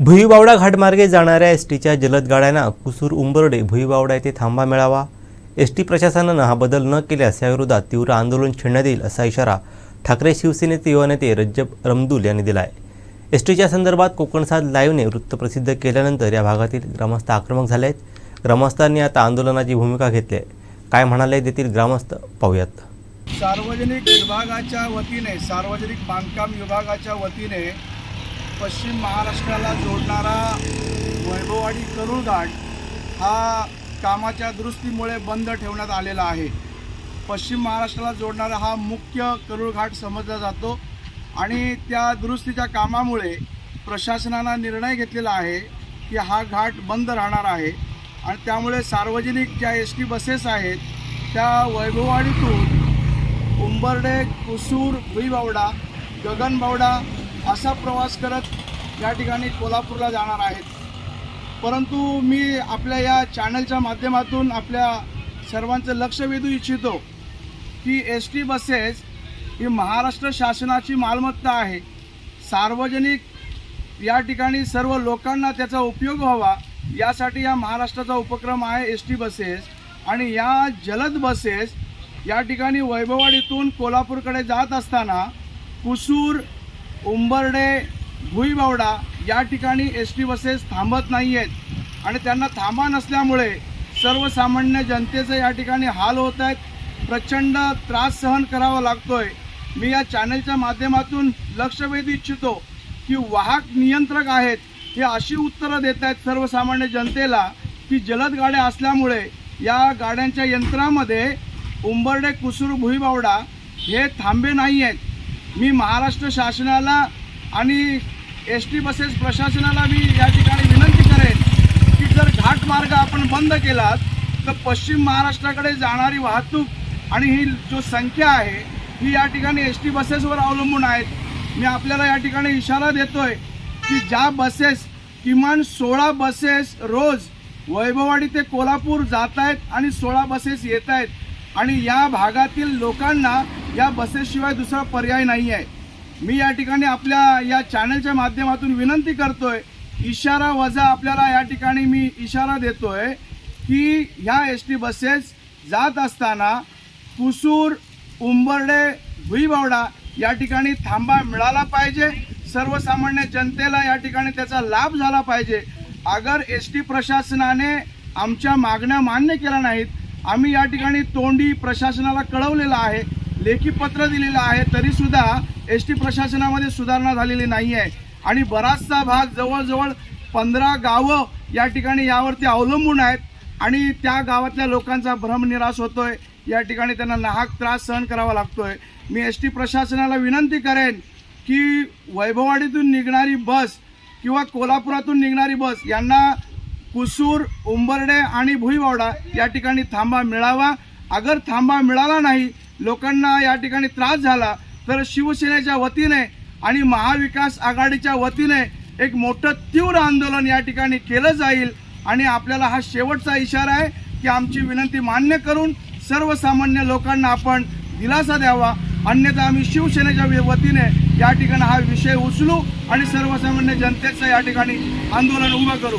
भुईबावडा घाटमार्गे जाणाऱ्या एस टीच्या जलद गाड्यांना कुसूर उंबर्डे भुईबावडा येथे थांबा मिळावा. एस टी प्रशासनानं हा बदल न केल्यास याविरोधात तीव्र आंदोलन छेडण्यात येईल असा इशारा ठाकरे शिवसेनेचे युवा नेते रज्जब रमदुल यांनी दिला आहे एस टीच्या संदर्भात कोकणसाद लाईव्हने वृत्त प्रसिद्ध केल्यानंतर या भागातील ग्रामस्थ आक्रमक झाले आहेत ग्रामस्थांनी आता आंदोलनाची भूमिका घेतली आहे काय म्हणाले तेथील ग्रामस्थ पाहूयात. सार्वजनिक विभागाच्या वतीने सार्वजनिक बांधकाम विभागाच्या वतीने पश्चिम महाराष्ट्राला जोडणारा वैभववाडी करूळ घाट हा कामाच्या दुरुस्तीमुळे बंद ठेवण्यात आलेला आहे. पश्चिम महाराष्ट्राला जोडणारा हा मुख्य करूळ घाट समजला जातो आणि त्या दुरुस्तीच्या कामामुळे प्रशासनानं निर्णय घेतलेला आहे की हा घाट बंद राहणार आहे आणि त्यामुळे सार्वजनिक ज्या एस टी बसेस आहेत त्या वैभववाडीतून उंबर्डे कुसूर भुईबावडा गगनबावडा असा प्रवास करत या ठिकाणी कोल्हापूरला जाणार आहेत. परंतु मी आपल्या या चॅनलच्या माध्यमातून आपल्या सर्वांचं लक्ष वेधू इच्छितो की एस टी बसेस ही महाराष्ट्र शासनाची मालमत्ता आहे. सार्वजनिक या ठिकाणी सर्व लोकांना त्याचा उपयोग व्हावा यासाठी या महाराष्ट्राचा उपक्रम आहे एस टी बसेस आणि या जलद बसेस या ठिकाणी वैभववाडीतून कोल्हापूरकडे जात असताना कुसूर उंबर्डे भुईबावडा या ठिकाणी एस टी बसेस थांबत नाही आहेत आणि त्यांना थांबा नसल्यामुळे सर्वसामान्य जनतेचं या ठिकाणी हाल होत आहेत. प्रचंड त्रास सहन करावा लागतोय. मी या चॅनलच्या माध्यमातून लक्ष वेधू इच्छितो की वाहक नियंत्रक आहेत हे अशी उत्तरं देत आहेत सर्वसामान्य जनतेला की जलद गाड्या असल्यामुळे या गाड्यांच्या यंत्रामध्ये उंबर्डे कुसूर भुईबावडा हे थांबे नाही आहेत मी महाराष्ट्र शासनाला आणि एस टी बसेस प्रशासनाला मी या ठिकाणी विनंती करेन की जर घाट मार्ग आपण बंद केलात तर पश्चिम महाराष्ट्राकडे जाणारी वाहतूक आणि ही जो संख्या आहे ही या ठिकाणी एस टी बसेसवर अवलंबून आहेत. मी आपल्याला या ठिकाणी इशारा देतोय की ज्या बसेस किमान सोळा बसेस रोज वैभववाडी ते कोल्हापूर जात आहेत आणि सोळा बसेस येत आहेत आणि या भागातील लोकांना या बसेसशिवाय दुसरा पर्याय नाही आहे मी या ठिकाणी आपल्या या चॅनलच्या माध्यमातून विनंती करतोय इशारा वजा आपल्याला या ठिकाणी मी इशारा देतोय की ह्या एस टी बसेस जात असताना कुसूर उंबर्डे भुईबावडा या ठिकाणी थांबा मिळाला पाहिजे. सर्वसामान्य जनतेला या ठिकाणी त्याचा लाभ झाला पाहिजे. अगर एस टी प्रशासनाने आमच्या मागण्या मान्य केल्या नाहीत आम्ही या ठिकाणी तोंडी प्रशासनाला कळवलेलं आहे लेखी पत्र दिलेलं आहे तरीसुद्धा एस टी प्रशासनामध्ये सुधारणा झालेली नाही आहे. आणि बराचसा भाग जवळजवळ पंधरा गावं या ठिकाणी यावरती अवलंबून आहेत आणि त्या गावातल्या लोकांचा भ्रमनिराश होतोय. या ठिकाणी त्यांना नाहक त्रास सहन करावा लागतोय. मी एस टी प्रशासनाला विनंती करेन की वैभववाडीतून निघणारी बस किंवा कोल्हापुरातून निघणारी बस यांना कुसूर उंबर्डे आणि भुईवावडा या ठिकाणी थांबा मिळावा. अगर थांबा मिळाला नाही लोकांना या ठिकाणी त्रास झाला तर शिवसेनेच्या वतीने आणि महाविकास आघाडीच्या वतीने एक मोठं तीव्र आंदोलन या ठिकाणी केलं जाईल. आणि आपल्याला हा शेवटचा इशारा आहे की आमची विनंती मान्य करून सर्वसामान्य लोकांना आपण दिलासा द्यावा. अन्यथा आम्ही शिवसेनेच्या वतीने या ठिकाणी हा विषय उचलू आणि सर्वसामान्य जनतेचं या ठिकाणी आंदोलन उभं करू.